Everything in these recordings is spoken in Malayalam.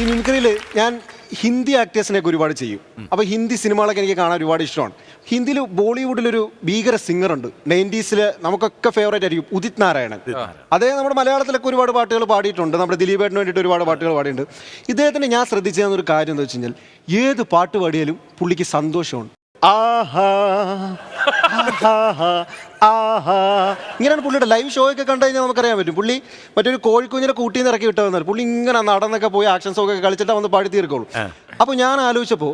ഈ മിമിക്രിയിൽ ഞാൻ ഹിന്ദി ആക്ടേഴ്സിനെയൊക്കെ ഒരുപാട് ചെയ്യും. അപ്പോൾ ഹിന്ദി സിനിമകളൊക്കെ എനിക്ക് കാണാൻ ഒരുപാട് ഇഷ്ടമാണ്. ഹിന്ദിയിൽ ബോളിവുഡിലൊരു ഭീകര സിംഗർ ഉണ്ട് നയന്റീസിൽ നമുക്കൊക്കെ ഫേവറേറ്റ് ആയിരിക്കും ഉദിത് നാരായണൻ. അദ്ദേഹം നമ്മുടെ മലയാളത്തിലൊക്കെ ഒരുപാട് പാട്ടുകൾ പാടിയിട്ടുണ്ട്. നമ്മുടെ ദിലീപേട്ടിന് വേണ്ടിയിട്ട് ഒരുപാട് പാട്ടുകൾ പാടിയിട്ടുണ്ട്. ഇദ്ദേഹത്തിന് ഞാൻ ശ്രദ്ധിച്ചതെന്നൊരു കാര്യം എന്താ വെച്ച് കഴിഞ്ഞാൽ ഏത് പാട്ട് പാടിയാലും പുള്ളിക്ക് സന്തോഷമുണ്ട്. ആഹാ ആഹാ, ആഹാ. ഇങ്ങനെയാണ് പുള്ളിയുടെ ലൈവ് ഷോ ഒക്കെ കണ്ടു കഴിഞ്ഞാൽ നമുക്കറിയാൻ പറ്റും. പുള്ളി മറ്റൊരു കോഴിക്കുഞ്ഞിനെ കൂട്ടിന്ന് ഇറക്കി വിട്ടു വന്നാൽ പുള്ളി ഇങ്ങനെ നടന്നൊക്കെ പോയി ആക്ഷൻ ഷോ ഒക്കെ കളിച്ചിട്ട് വന്ന് പാടി തീർക്കുള്ളൂ. അപ്പോൾ ഞാൻ ആലോചിച്ചപ്പോൾ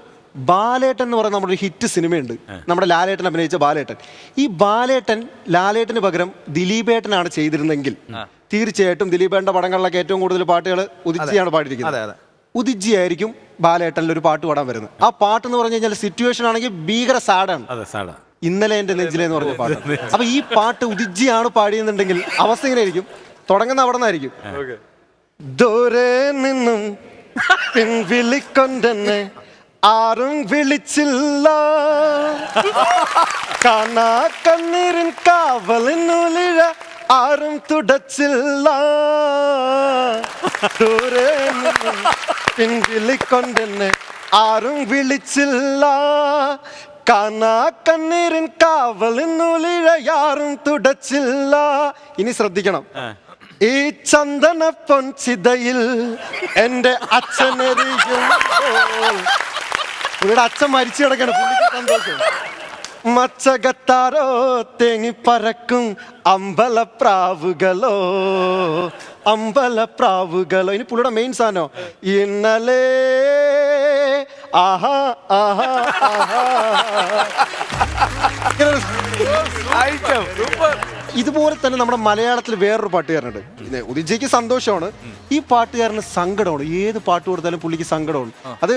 ബാലേട്ടൻ എന്ന് പറയുന്ന നമ്മുടെ ഒരു ഹിറ്റ് സിനിമയുണ്ട്. നമ്മുടെ ലാലേട്ടൻ അഭിനയിച്ച ബാലേട്ടൻ. ഈ ബാലേട്ടൻ ലാലേട്ടന് പകരം ദിലീപേട്ടനാണ് ചെയ്തിരുന്നെങ്കിൽ തീർച്ചയായിട്ടും ദിലീപേട്ടന്റെ പടങ്ങളിലൊക്കെ ഏറ്റവും കൂടുതൽ പാട്ടുകൾ ഉദിച്ചാണ് അതെ പാടിയിരിക്കുന്നത് അതെ ഉദിജി ആയിരിക്കും ബാലേട്ടനിൽ ഒരു പാട്ട് പാടാൻ വരുന്നത്. ആ പാട്ട് എന്ന് പറഞ്ഞു കഴിഞ്ഞാൽ സിറ്റുവേഷൻ ആണെങ്കിൽ ഭീകര സാഡാണ് അതെ സാഡാ ഇന്നലെ എന്റെ നെഞ്ചിലെ എന്ന് പറഞ്ഞ പാട്ട്. അപ്പൊ ഈ പാട്ട് ഉദിജിയാണ് പാടിയെന്നുണ്ടെങ്കിൽ അവസ്ഥ ഇങ്ങനെ ആയിരിക്കും തുടങ്ങുന്ന അവിടെ നിന്നായിരിക്കും. ദൂരെ നിന്നും പിൻവിളിക്കൊണ്ടെന്നെ ആരും വിളിച്ചില്ല. കാണാ കണ്ണീരിൻ കാവലിനുലിഴ ആരും തുടച്ചില്ല. ദൂരെ നിന്നും പിൻവിളിക്കൊണ്ടെന്നെ ആരും വിളിച്ചില്ല. കാണാ കണ്ണീരിൻ കാവലിനുലിഴയാറും തുടച്ചില്ല. ഇനി ശ്രദ്ധിക്കണം. ഈ ചന്ദന പൊൻചിതയിൽ എന്റെ പുള്ളിയുടെ അച്ഛൻ മരിച്ചു കിടക്കണം. പുള്ളിക്ക് സന്തോഷം. മച്ചകത്താരോ തേങ്ങി പറക്കും അമ്പലപ്രാവുകളോ. അമ്പലപ്രാവുകളോ ഇനി പുള്ളിയുടെ മെയിൻ സാധനോ? ഇന്നലെ ആഹാ ആഹാ ആഹാ. ഇതുപോലെ തന്നെ നമ്മുടെ മലയാളത്തിൽ വേറൊരു പാട്ടുകാരനുണ്ട്. പിന്നെ ഉദിജയ്ക്ക് സന്തോഷമാണ്. ഈ പാട്ടുകാരന് സങ്കടമാണ്. ഏത് പാട്ട് കൊടുത്താലും പുള്ളിക്ക് സങ്കടമാണ്. അത്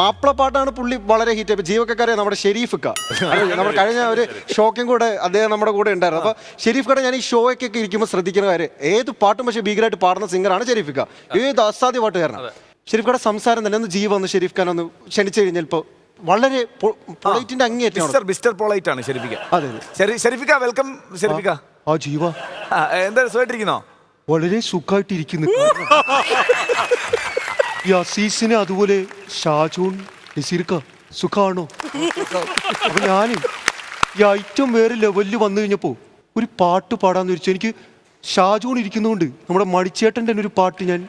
മാപ്പിള പാട്ടാണ് പുള്ളി വളരെ ഹിറ്റ് ആയി. ജീവക്കക്കാരെ നമ്മുടെ ഷെരീഫ് ക നമ്മുടെ കഴിഞ്ഞ ഒരു ഷോക്കും കൂടെ അദ്ദേഹം നമ്മുടെ കൂടെ ഉണ്ടായിരുന്നു. അപ്പൊ ഷെരീഫ് കട ഞാൻ ഈ ഷോയൊക്കെ ഇരിക്കുമ്പോൾ ശ്രദ്ധിക്കുന്ന കാര്യം ഏത് പാട്ടും പക്ഷേ ഭീകരമായിട്ട് പാടുന്ന സിംഗറാണ് ഷെരീഫ് ക ഏത് അസാധ്യ പാട്ടുകാരനാണ്. ഷെരീഫ് കട സംസാരം തന്നെ ഒന്ന് ജീവ ഒന്ന് ഷെരീഫ് ഖാൻ ഒന്ന് ക്ഷണിച്ചു കഴിഞ്ഞാൽ ഇപ്പോൾ വളരെ പൊളൈറ്റിന്റെ അങ്ങേയറ്റം മിസ്റ്റർ മിസ്റ്റർ പോളൈറ്റ് ആണ് ഷെരീഫിക്ക അതെ അതെ. ഷെരി- ഷെരീഫിക്ക വെൽക്കം ഷെരീഫിക്ക ആ ജീവ. ആ, എന്താ സുഖമായിട്ടിരിക്കുന്നോ വളരെ സുഖമായിട്ടിരിക്കുന്നു ഈ അസീസിന് അതുപോലെ ഷാജോൺ നസീർക്ക സുഖാണോ? അപ്പൊ ഞാൻ ഈ ഐറ്റം വേറെ ലെവലിൽ വന്നു കഴിഞ്ഞപ്പോ ഒരു പാട്ട് പാടാന്ന് വെച്ചാൽ എനിക്ക് ഷാജോൺ ഇരിക്കുന്നതുകൊണ്ട് നമ്മുടെ മടിച്ചേട്ടന്റെ തന്നെ ഒരു പാട്ട് ഞാൻ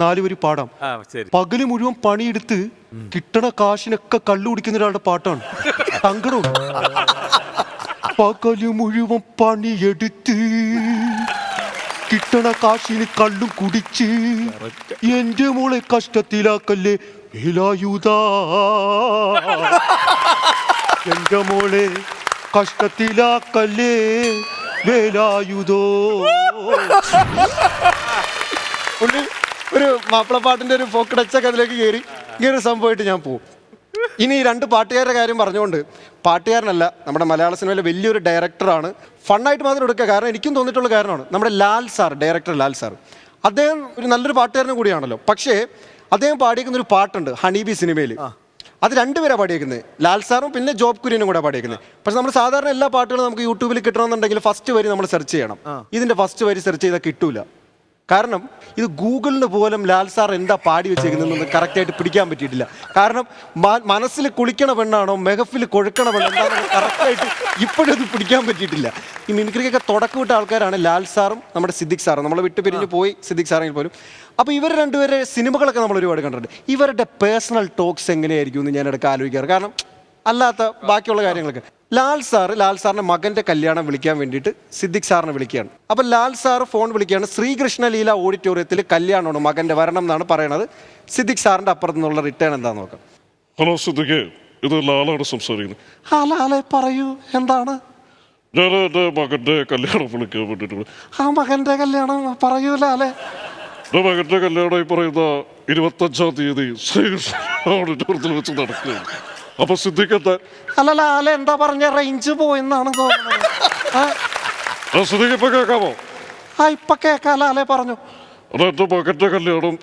നാലുപേര് പാടാം. ആ ശരി. പകൽ മുഴുവൻ പണിയെടുത്ത് കിട്ടണ കാശിനൊക്കെ കള്ളു കുടിക്കുന്ന ഒരാളുടെ പാട്ടാണ്. സങ്കടവും പകൽ മുഴുവൻ പണിയെടുത്ത് കിട്ടണ കാശിന് കള്ളും കുടിച്ച് എന്റെ മോളെ കഷ്ടത്തിലാക്കല്ലേ വേലായുധാ എന്റെ മോളെ കഷ്ടത്തിലാക്കല്ലേ വേലായുധോ? പുള്ളി ഒരു മാപ്പിളപ്പാട്ടിന്റെ ഒരു ഫോക്കടച്ചൊക്കെ അതിലേക്ക് കയറി ഈ ഒരു സംഭവമായിട്ട് ഞാൻ പോകും ഇനി ഈ രണ്ട് പാട്ടുകാരുടെ കാര്യം പറഞ്ഞുകൊണ്ട് പാട്ടുകാരനല്ല നമ്മുടെ മലയാള സിനിമയിലെ വലിയൊരു ഡയറക്ടറാണ്. ഫണ്ണായിട്ട് മാത്രം എടുക്കുക കാരണം എനിക്കും തോന്നിയിട്ടുള്ള കാരണമാണ്. നമ്മുടെ Lal sir director Lal sir. അദ്ദേഹം ഒരു നല്ലൊരു പാട്ടുകാരനും കൂടിയാണല്ലോ. പക്ഷേ അദ്ദേഹം പാടിയിരിക്കുന്ന ഒരു പാട്ടുണ്ട് ഹണീബി സിനിമയിൽ അത് രണ്ടുപേരാണ് പാടിയേക്കുന്നത്. ലാൽ സാറും പിന്നെ ജോബ് കുര്യനും കൂടെ പാടിയേക്കുന്നത്. പക്ഷെ നമ്മൾ സാധാരണ എല്ലാ പാട്ടുകളും നമുക്ക് യൂട്യൂബിൽ കിട്ടണമെന്നുണ്ടെങ്കിൽ ഫസ്റ്റ് വരി നമ്മൾ സെർച്ച് ചെയ്യണം. ഇതിന്റെ ഫസ്റ്റ് വരി സെർച്ച് ചെയ്താൽ കിട്ടൂല. കാരണം ഇത് ഗൂഗിളിന് പോലും ലാൽ സാർ എന്താ പാടി വെച്ചേക്കുന്നതെന്ന് കറക്റ്റായിട്ട് പിടിക്കാൻ പറ്റിയിട്ടില്ല. കാരണം മനസ്സിൽ കുളിക്കണ പെണ്ണാണോ മെഹഫിൽ കൊഴുക്കണ പെണ്ണാണോ കറക്റ്റായിട്ട് ഇപ്പോഴും ഇത് പിടിക്കാൻ പറ്റിയിട്ടില്ല. ഈ മിമിക്രിക്കൊക്കെ തുടക്കം വിട്ട ആൾക്കാരാണ് ലാൽ സാറും നമ്മുടെ സിദ്ദിഖ് സാറും. നമ്മളെ വിട്ട് പിരിഞ്ഞ് പോയി സിദ്ദിഖ് സാറെങ്കിൽ പോലും. അപ്പോൾ ഇവർ രണ്ടുപേരെ സിനിമകളൊക്കെ നമ്മൾ ഒരുപാട് കണ്ടിട്ടുണ്ട്. ഇവരുടെ പേഴ്സണൽ ടോക്സ് എങ്ങനെയായിരിക്കും എന്ന് ഞാൻ ഇടയ്ക്ക് ആലോചിക്കാറ്. കാരണം അല്ലാത്ത ബാക്കിയുള്ള കാര്യങ്ങൾക്ക് ലാൽ സാർ ലാൽ സാറിന്റെ മകന്റെ കല്യാണം വിളിക്കാൻ വേണ്ടിയിട്ട് സിദ്ദിഖ് സാറിനെ വിളിക്കുകയാണ്. അപ്പൊ ലാൽ സാർ ഫോൺ വിളിക്കുകയാണ് ശ്രീകൃഷ്ണലീല ഓഡിറ്റോറിയത്തിൽ കല്യാണമാണ് മകന്റെ വരണം എന്നാണ് പറയണത്. സിദ്ദിഖ് സാറിന്റെ അപ്പുറത്ത് നിന്നുള്ള റിട്ടേൺ എന്താ നോക്കാം. ഹലോ സിദ്ദിഖ് ഇത് ലാലാണ് സംസാരിക്കുന്നത്. ആ ലാലെ പറയൂ എന്താണ്? ഞാൻ എന്റെ മകന്റെ കല്യാണം വിളിക്കാൻ വേണ്ടിയിട്ട് ആ മകന്റെ കല്യാണം പറയൂ ലാലെ. എന്റെ മകന്റെ കല്യാണം ഈ പറയുന്ന ഇരുപത്തഞ്ചാം തീയതി ശ്രീകൃഷ്ണ ഓഡിറ്റോറിയത്തിൽ വെച്ച് നടക്കുകയാണ്. അപ്പൊ ശ്രദ്ധിക്കട്ടെ അല്ലല്ല അല്ല എന്താ പറഞ്ഞ റേഞ്ച് പോയെന്നാണ് തോന്നുന്നത്. സിദ്ദിഖ് ഇപ്പൊ കേൾക്കാമോ ആ ഇപ്പൊ കേക്കാല ലാലെ പറഞ്ഞു. അത് എന്റെ കല്യാണം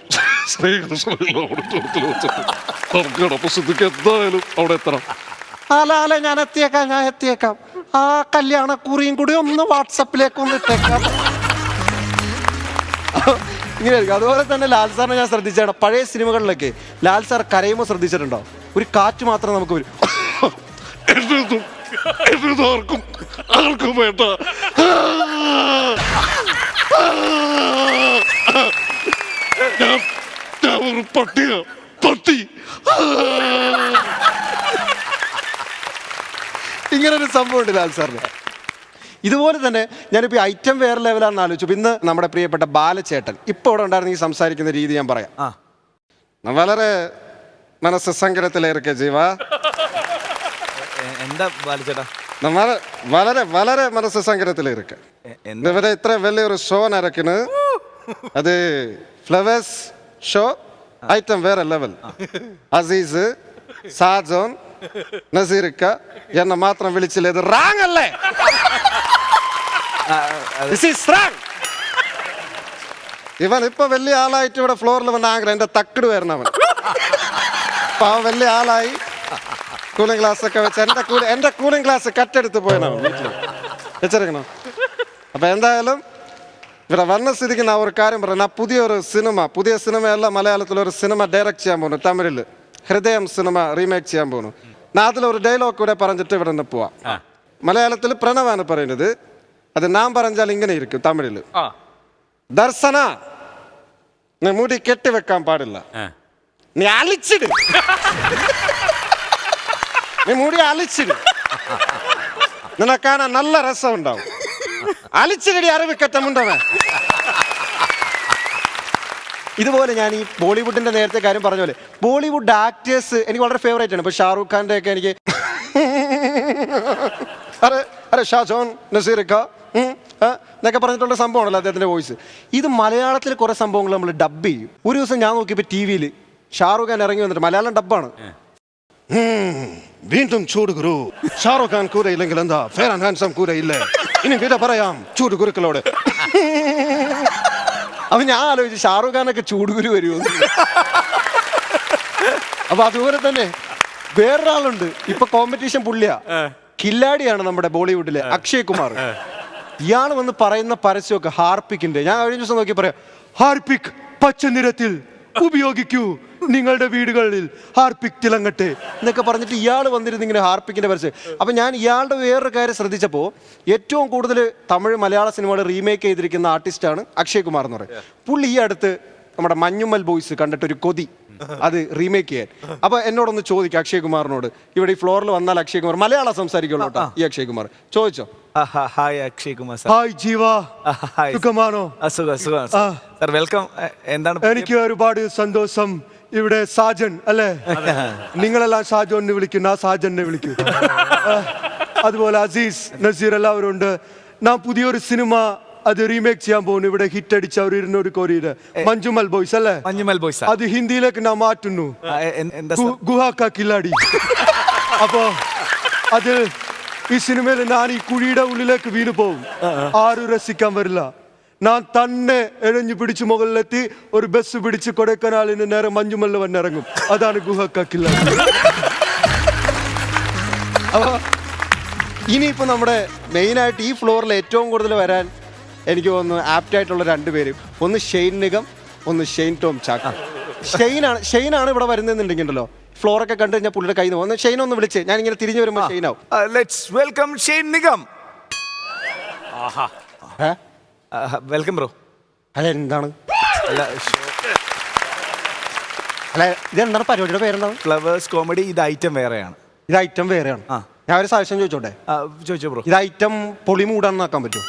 ശ്രീകൃഷ്ണ ഓഡിറ്റോറിയത്തിൽ വെച്ച് നടക്കുകയാണ് അപ്പൊ സിദ്ദിഖ് എന്തായാലും അവിടെ എത്തണം. ഞാൻ എത്തിയേക്കാം ഞാൻ എത്തിയേക്കാം. ആ കല്യാണ കുറിയും കൂടി ഒന്ന് വാട്സപ്പിലേക്ക് ഒന്ന് ഇട്ടേക്കാം. ഇങ്ങനെ അതുപോലെ തന്നെ ലാൽ സാറിനെ ഞാൻ ശ്രദ്ധിച്ചാണ് പഴയ സിനിമകളിലൊക്കെ ലാൽ സാർ കരയുമ്പോൾ ശ്രദ്ധിച്ചിട്ടുണ്ടോ? ഒരു കാറ്റ് മാത്രം നമുക്ക് വരും. ആർക്കും ആർക്കും വേണ്ട. ഞാൻ ഞാൻ ഒരു പട്ടിയ പട്ടി. ഇങ്ങനെ ഒരു സംഭവം ഉണ്ട് ലാൽ സാറിന്. ഇതുപോലെ തന്നെ ഞാനിപ്പോൾ ഐറ്റം വേറെ ലെവലാണെന്ന് ആലോചിച്ചു ഇന്ന് നമ്മുടെ പ്രിയപ്പെട്ട ബാലചേട്ടൻ ഇപ്പോൾ ഇവിടെ ഉണ്ടായിരുന്നെങ്കിൽ സംസാരിക്കുന്ന രീതി ഞാൻ പറയാം. ആ. വളരെ മനസ്സ് സങ്കടത്തിലേർക്കെ ജീവ. എ- എന്താ ബാലിച്ചേട്ടാ വളരെ വളരെ വളരെ മനസ്സ് സങ്കടത്തിലേർക്കെ എ- എന്താ? ഇവിടെ ഇത്ര വലിയൊരു ഷോ നടക്കുന്നു അത് ഫ്ലവേഴ്സ് ഷോ ഐറ്റം വേറെ ലെവൽ അസീസ് സാജോൻ നസീർക്ക എന്നെ മാത്രം വിളിച്ചില്ല ഇത് റാങ് അല്ലേ? ആ, അത് This is wrong. ഇവൻ ഇപ്പൊ വലിയ ആളായിട്ട് ഇവിടെ ഫ്ലോറിൽ വന്ന ആഗ്രഹം എന്റെ തക്കട് വരണവൻ അപ്പൊ അവൻ വലിയ ആളായി. കൂളിംഗ് ഗ്ലാസ് ഒക്കെ വെച്ച് എന്റെ കൂളി എന്റെ കൂളിംഗ് ഗ്ലാസ് കട്ടെടുത്ത് പോയനവൻ വീട്ടിൽ വെച്ചിരിക്കണോ അപ്പൊ എന്തായാലും ഇവിടെ വന്ന സ്ഥിതിക്ക് ഞാൻ ഒരു കാര്യം പറയാം. ഞാൻ പുതിയൊരു സിനിമ പുതിയ സിനിമയല്ല മലയാളത്തിൽ ഒരു സിനിമ ഡയറക്റ്റ് ചെയ്യാൻ പോകുന്നു. തമിഴിൽ ഹൃദയം സിനിമ റീമേക്ക് ചെയ്യാൻ പോകുന്നു. ഞാൻ അതിലൊരു ഡയലോഗ് കൂടെ പറഞ്ഞിട്ട് ഇവിടെ നിന്ന് പോവാം. മലയാളത്തിൽ പ്രണവാണ് പറയുന്നത്. അത് നാം പറഞ്ഞാൽ ഇങ്ങനെ ഇരിക്കും തമിഴിൽ ആ. ദർശന നീ മുടി കെട്ടി വെക്കാൻ പാടില്ല നീ അലിച്ചിട്. നീ മുടി അലിച്ചിട്. നിന്നെ കാണാൻ നല്ല രസം ഉണ്ടാവും അലിച്ചിടി അറിവ് കെട്ടമുണ്ടവൻ. ഇതുപോലെ ഞാൻ ഈ ബോളിവുഡിന്റെ നേരത്തെ കാര്യം പറഞ്ഞ പോലെ ബോളിവുഡ് ആക്ടേഴ്സ് എനിക്ക് വളരെ ഫേവറേറ്റ് ആണ്. ഇപ്പൊ ഷാറൂഖ് ഖാന്റെ ഒക്കെ എനിക്ക് അരെ അരെ ഷാജോൻ നസീർക്ക ഖാ എന്നൊക്കെ പറഞ്ഞിട്ടുള്ള സംഭവമാണല്ലോ അദ്ദേഹത്തിന്റെ വോയിസ് ഇത് മലയാളത്തിൽ കുറെ സംഭവങ്ങൾ നമ്മൾ ഡബ് ചെയ്യും. ഒരു ദിവസം ഞാൻ നോക്കിയപ്പോൾ ടി വിയിൽ ഷാറൂഖ് ഖാൻ ഇറങ്ങി വന്നിട്ട് മലയാളം ഡബ്ബാണ്. വീണ്ടും ചൂട് ഗുരു ഷാറുഖ് ഖാൻ കൂര ഇല്ലെങ്കിൽ എന്താ? ഫെയർ ആൻഡ് ഹാൻസം കൂര ഇല്ലേ ഇനി വിട പറയാം ചൂട് ഗുരുക്കളോട് അപ്പൊ ഞാൻ ആലോചിച്ചു ഷാറുഖ് ഖാനൊക്കെ ചൂടുകുരു വരുമോ? അപ്പൊ അതുപോലെ തന്നെ വേറൊരാളുണ്ട് ഇപ്പൊ കോമ്പറ്റീഷൻ പുള്ളിയാ. കില്ലാടിയാണ് നമ്മുടെ ബോളിവുഡിലെ അക്ഷയ് കുമാർ. ഇയാൾ വന്ന് പറയുന്ന പരസ്യമൊക്കെ ഹാർപ്പിക്കിന്റെ. ഞാൻ കഴിഞ്ഞ ദിവസം നോക്കി പറയാം ഹാർപ്പിക് പച്ച നിറത്തിൽ ഉപയോഗിക്കൂ നിങ്ങളുടെ വീടുകളിൽ ഹാർപിക് തിളങ്ങട്ടെ എന്നൊക്കെ പറഞ്ഞിട്ട് ഇയാൾ വന്നിരുന്ന് ഇങ്ങനെ ഹാർപിക്കിന്റെ പരസ്യം. അപ്പം ഞാൻ ഇയാളുടെ വേറൊരു കാര്യം ശ്രദ്ധിച്ചപ്പോൾ ഏറ്റവും കൂടുതൽ തമിഴ് മലയാള സിനിമകൾ റീമേക്ക് ചെയ്തിരിക്കുന്ന ആർട്ടിസ്റ്റാണ് അക്ഷയ് കുമാർ എന്ന് പറയും. പുള്ളി ഈ അടുത്ത് നമ്മുടെ മഞ്ഞുമ്മൽ ബോയ്സ് കണ്ടിട്ടൊരു കൊതി അത് റീമേക്ക് ചെയ്യാൻ. അപ്പൊ എന്നോടൊന്ന് ചോദിക്കാം അക്ഷയ് കുമാറിനോട്. ഇവിടെ ഈ ഫ്ലോറിൽ വന്നാൽ അക്ഷയ് കുമാർ മലയാളം സംസാരിക്കുള്ളൂ കേട്ടോ ഈ അക്ഷയ് കുമാർ. ചോദിച്ചോ? ഹായ് അക്ഷയ് കുമാർ ഹായ് ജീവ സുഖമാണോ? സുഖം സുഖം. സാർ വെൽക്കം എന്താണ് എനിക്ക് ഒരുപാട് സന്തോഷം. ഇവിടെ സാജൻ അല്ലേ? നിങ്ങളെല്ലാം ഷാജോനെ വിളിക്കുന്ന ആ സാജനെ വിളിക്കും. അതുപോലെ അസീസ് നസീർ എല്ലാവരും ഉണ്ട്. ഞാൻ പുതിയൊരു സിനിമ അത് റീമേക്ക് ചെയ്യാൻ പോകുന്നു. ഇവിടെ ഹിറ്റ് അടിച്ച ഒരു ഇരുന്നൂറ് കോടിയുടെ മഞ്ജുമൽ ബോയ്സ് അല്ലേ? മഞ്ഞുമൽ ബോയ്സ് അത് ഹിന്ദിയിലേക്ക് ഞാൻ മാറ്റുന്നു? ഗുഹാക്ക കില്ലാടി. അപ്പോ അത് ഈ സിനിമയിൽ ഞാൻ ഈ കുഴിയുടെ ഉള്ളിലേക്ക് വീണു പോകും ആരും രസിക്കാൻ വരില്ല. ഞാൻ തന്നെ എഴഞ്ഞു പിടിച്ച് മുകളിലെത്തി ഒരു ബസ് പിടിച്ച് കൊടൈക്കനാലിന് നേരെ മഞ്ഞുമല്ല വന്നിറങ്ങും അതാണ് ഗുഹക്ക കില്ലാടി അപ്പൊ ഇനിയിപ്പോ നമ്മുടെ മെയിനായിട്ട് ഈ ഫ്ലോറിൽ ഏറ്റവും കൂടുതൽ വരാൻ എനിക്ക് തോന്നുന്നു ആപ്റ്റ് ആയിട്ടുള്ള പേര്. ഒന്ന് ഷെയ്ൻ നിഗം ഒന്ന് ഷെയ്ൻ ടോം ചാക്ക. ഷെയ്നാണ് ഷെയ്നാണ് ഇവിടെ വരുന്നതെന്നുണ്ടെങ്കിലോ ഫ്ലോറൊക്കെ കണ്ടു കഴിഞ്ഞാൽ പുള്ളിയുടെ കയ്യിൽ നിന്ന് ഷെയ്ൻ ഒന്ന് വിളിച്ച്. ഞാൻ ഇങ്ങനെ തിരിഞ്ഞു വരുമ്പോൾ ഷെയ്നാവും. Let's welcome Shane Nigam. ഏ? Welcome bro. അല്ല എന്താണ്? അല്ല അല്ല ഇതെന്താണ്? പരിപാടിയുടെ പേരെന്താണ്? ഫ്ലവേഴ്സ് കോമഡി ഇത് ഐറ്റം വേറെയാണ്. ഇത് ഐറ്റം വേറെയാണ്. ആ. ഞാൻ ഒരു സജഷൻ ചോദിച്ചോട്ടെ? ചോദിച്ചോ ബ്രോ. ഇത് ഐറ്റം പൊളി മൂടാന്ന് ആക്കാൻ പറ്റുമോ?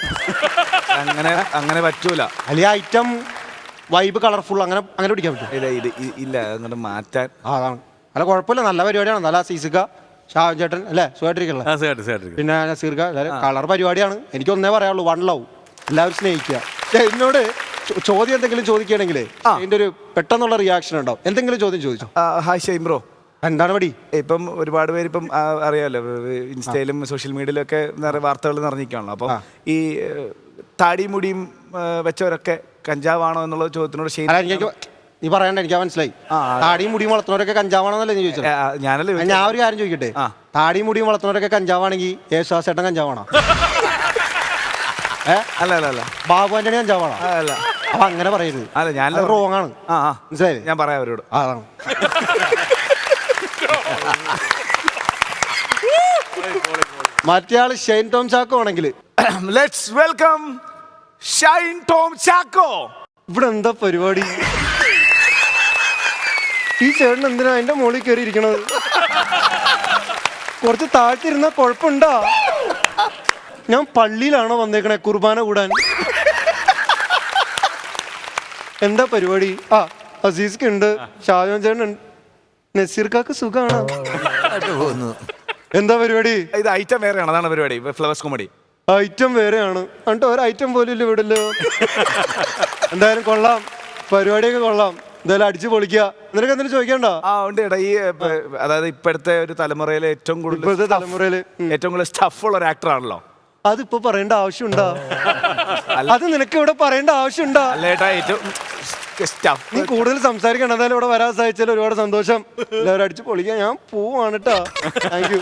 അങ്ങനെ അങ്ങനെ പറ്റൂല. അല്ലെങ്കിൽ ഐറ്റം വൈബ് കളർഫുൾ അങ്ങനെ അങ്ങനെ പിടിക്കാൻ പറ്റും ഇല്ല ഇത് ഇല്ല അങ്ങനെ മാറ്റാൻ. അതാണ്. അല്ല കുഴപ്പമില്ല നല്ല പരിപാടിയാണ്. നല്ല സീസുക ഷാജേട്ടൻ അല്ലേ? സുഖമായിട്ടിരിക്കല്ലേ പിന്നെ നസീർക്ക കളർ പരിപാടിയാണ്. എനിക്ക് ഒന്നേ പറയാനുള്ളൂ വൺ ലവ്. എല്ലാവരും സ്നേഹിക്കുക. എന്നോട് ചോദ്യം എന്തെങ്കിലും ചോദിക്കുകയാണെങ്കിൽ എന്റെ ഒരു പെട്ടെന്നുള്ള റിയാക്ഷൻ ഉണ്ടാവും. എന്തെങ്കിലും ചോദ്യം ചോദിച്ചു? Hi Shane bro. എന്താണ് മടി ഇപ്പം ഒരുപാട് പേര് ഇപ്പം അറിയാമല്ലോ ഇൻസ്റ്റയിലും സോഷ്യൽ മീഡിയയിലൊക്കെ നിറയെ വാർത്തകൾ നിറഞ്ഞിരിക്കുകയാണല്ലോ. അപ്പോൾ ഈ താടിയും മുടിയും വെച്ചവരൊക്കെ കഞ്ചാവാണോ എന്നുള്ള ചോദ്യത്തിനോട് നീ പറയണ്ട എനിക്ക് മനസ്സിലായി. താടിയും മുടിയും വളർത്തുന്നവരൊക്കെ കഞ്ചാവാണെന്നല്ലേ നീ ചോദിച്ചത്? ഞാനല്ലേ ഞാൻ ഒരു കാര്യം ചോദിക്കട്ടെ? താടിയും മുടിയും വളർത്തുന്നവരൊക്കെ കഞ്ചാവാണെങ്കിൽ യേശുദാസേട്ടൻ കഞ്ചാവാണോ? അല്ല അല്ല അല്ല. ബാബു ആന്റണി അഞ്ചാവാളാ അല്ല അപ്പൊ അങ്ങനെ പറയരുത്. അല്ല ഞാൻ റോങ് ആണ്. ആ ആ. മനസ്സിലായില്ലേ? ഞാൻ പറയാം അവരോട്. അതാണ്. മറ്റേ ആൾ ഷെയ്ൻ ടോം ചാക്കോ ആണെങ്കിൽ. Let's welcome Shine Tom Chacko. ഇവിടെ എന്താ പരിപാടി? ഈ ചേട്ടൻ എന്തിനാ എന്റെ മുകളിൽ കയറി ഇരിക്കണത് കുറച്ച് താഴ്ത്തിരുന്ന കുഴപ്പമുണ്ടാ? ഞാൻ പള്ളിയിലാണോ വന്നേക്കണേ? കുർബാന കൂടാൻ. എന്താ പരിപാടി? ആ അസീസ്ക്ക് ഉണ്ട് ഷാജോൻ ചേട്ടൻ ഉണ്ട്. നസീർക്കാക്ക് സുഖമാണ് എന്താ പരിപാടി? ഇത് ഐറ്റം വേറെയാണ്. അതാണ് പരിപാടി. ഫ്ലവേഴ്സ് കോമഡി ഐറ്റം വേറെയാണ്. എന്നിട്ട് ഒരു ഐറ്റം പോലും ഇല്ല ഇവിടല്ലോ എന്തായാലും കൊള്ളാം. പരിപാടിയൊക്കെ കൊള്ളാം. എന്തായാലും അടിച്ചു പൊളിക്കുക നിനക്ക് എന്തെങ്കിലും ചോദിക്കണ്ട? ആ ഉണ്ട് ചേട്ടാ ഈ അതായത് ഇപ്പോഴത്തെ ഒരു തലമുറയിലെ ഏറ്റവും കൂടുതൽ ഇപ്പോഴത്തെ stuff- ഏറ്റവും കൂടുതൽ സ്റ്റഫ് ഉള്ള ഒരു ആക്ടർ ആണല്ലോ. അതിപ്പോ പറയേണ്ട ആവശ്യമുണ്ടോ? അത് നിനക്ക് ഇവിടെ പറയേണ്ട ആവശ്യമുണ്ടോ? അല്ലേട്ടാ ഏറ്റവും നീ കൂടുതൽ സംസാരിക്കണം. എന്നാലും ഇവിടെ വരാൻ സാധിച്ചാൽ ഒരുപാട് സന്തോഷം. എല്ലാവരും അടിച്ചു പൊളിക്കാൻ ഞാൻ പോവാണ് കേട്ടോ താങ്ക് യു